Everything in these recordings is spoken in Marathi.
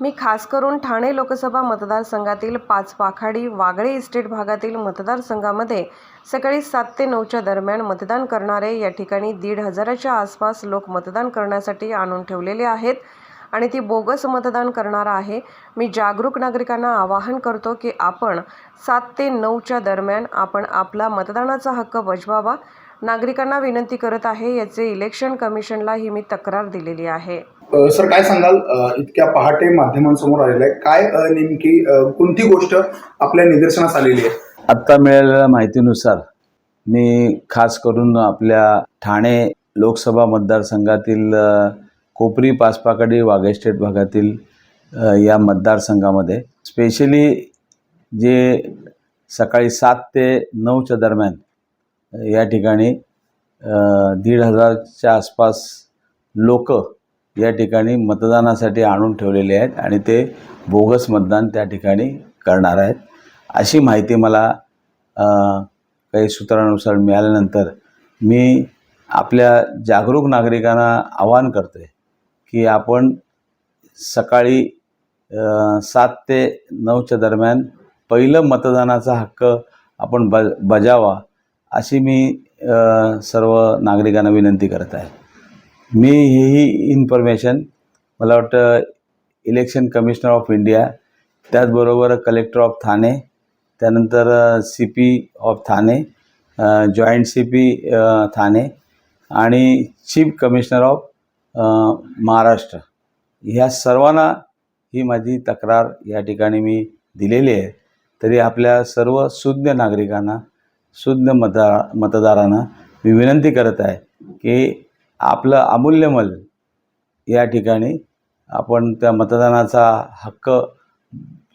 मी खास करून ठाणे लोकसभा मतदारसंघातील पाच पाखाडी वागळे इस्टेट भागातील मतदारसंघामध्ये सकाळी सात ते नऊच्या दरम्यान मतदान करणारे या ठिकाणी दीड हजाराच्या आसपास लोक मतदान करण्यासाठी आणून ठेवलेले आहेत आणि ती बोगस मतदान करणार आहे. मी जागरूक नागरिकांना आवाहन करतो की आपण सात ते नऊच्या दरम्यान आपण आपला मतदानाचा हक्क बजवावा. नागरिकांना विनंती करत आहे याचे इलेक्शन कमिशनला ही मी तक्रार दिलेली आहे. सर काय सांगाल? इतक्या पहाटे माध्यमांसमोर आलेलं आहे. काय नेमकी कोणती गोष्ट आपल्या निदर्शनास आलेली आहे? आत्ता मिळालेल्या माहितीनुसार मी खास करून आपल्या ठाणे लोकसभा मतदारसंघातील कोपरी पाचपाकडी वाघेस्टेट भागातील या मतदारसंघामध्ये स्पेशली जे सकाळी सात ते नऊच्या दरम्यान या ठिकाणी दीड हजारच्या आसपास लोक या ठिकाणी मतदानासाठी आणून ठेवलेले आहेत आणि ते बोगस मतदान त्या ठिकाणी करणार आहेत. अशी माहिती मला काही सूत्रानुसार मिळाल्यानंतर मी आपल्या जागरूक नागरिकांना आवाहन करतो आहे की आपण सकाळी सात ते नऊच्या दरम्यान पहिलं मतदानाचा हक्क आपण ब बजावा अशी मी सर्व नागरिकांना विनंती करत आहे. मी ही इन्फॉर्मेशन मला वाटतं इलेक्शन कमिशनर ऑफ इंडिया त्याचबरोबर कलेक्टर ऑफ ठाणे त्यानंतर C P of Thane joint C P Thane आणि चीफ कमिशनर ऑफ महाराष्ट्र. ह्या सर्वांना ही माझी तक्रार या ठिकाणी मी दिलेली आहे. तरी आपल्या सर्व सुज्ञ नागरिकांना सुज्ञ मतदा मतदारांना मी विनंती करत आहे की आपलं अमूल्यमल या ठिकाणी आपण त्या मतदानाचा हक्क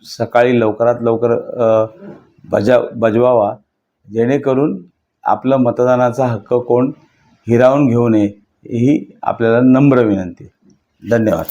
सकाळी लवकरात लवकर बजाव बजा बजवावा जेणेकरून आपलं मतदानाचा हक्क कोण हिरावून घेऊ नये ही आपल्याला नम्र विनंती. धन्यवाद.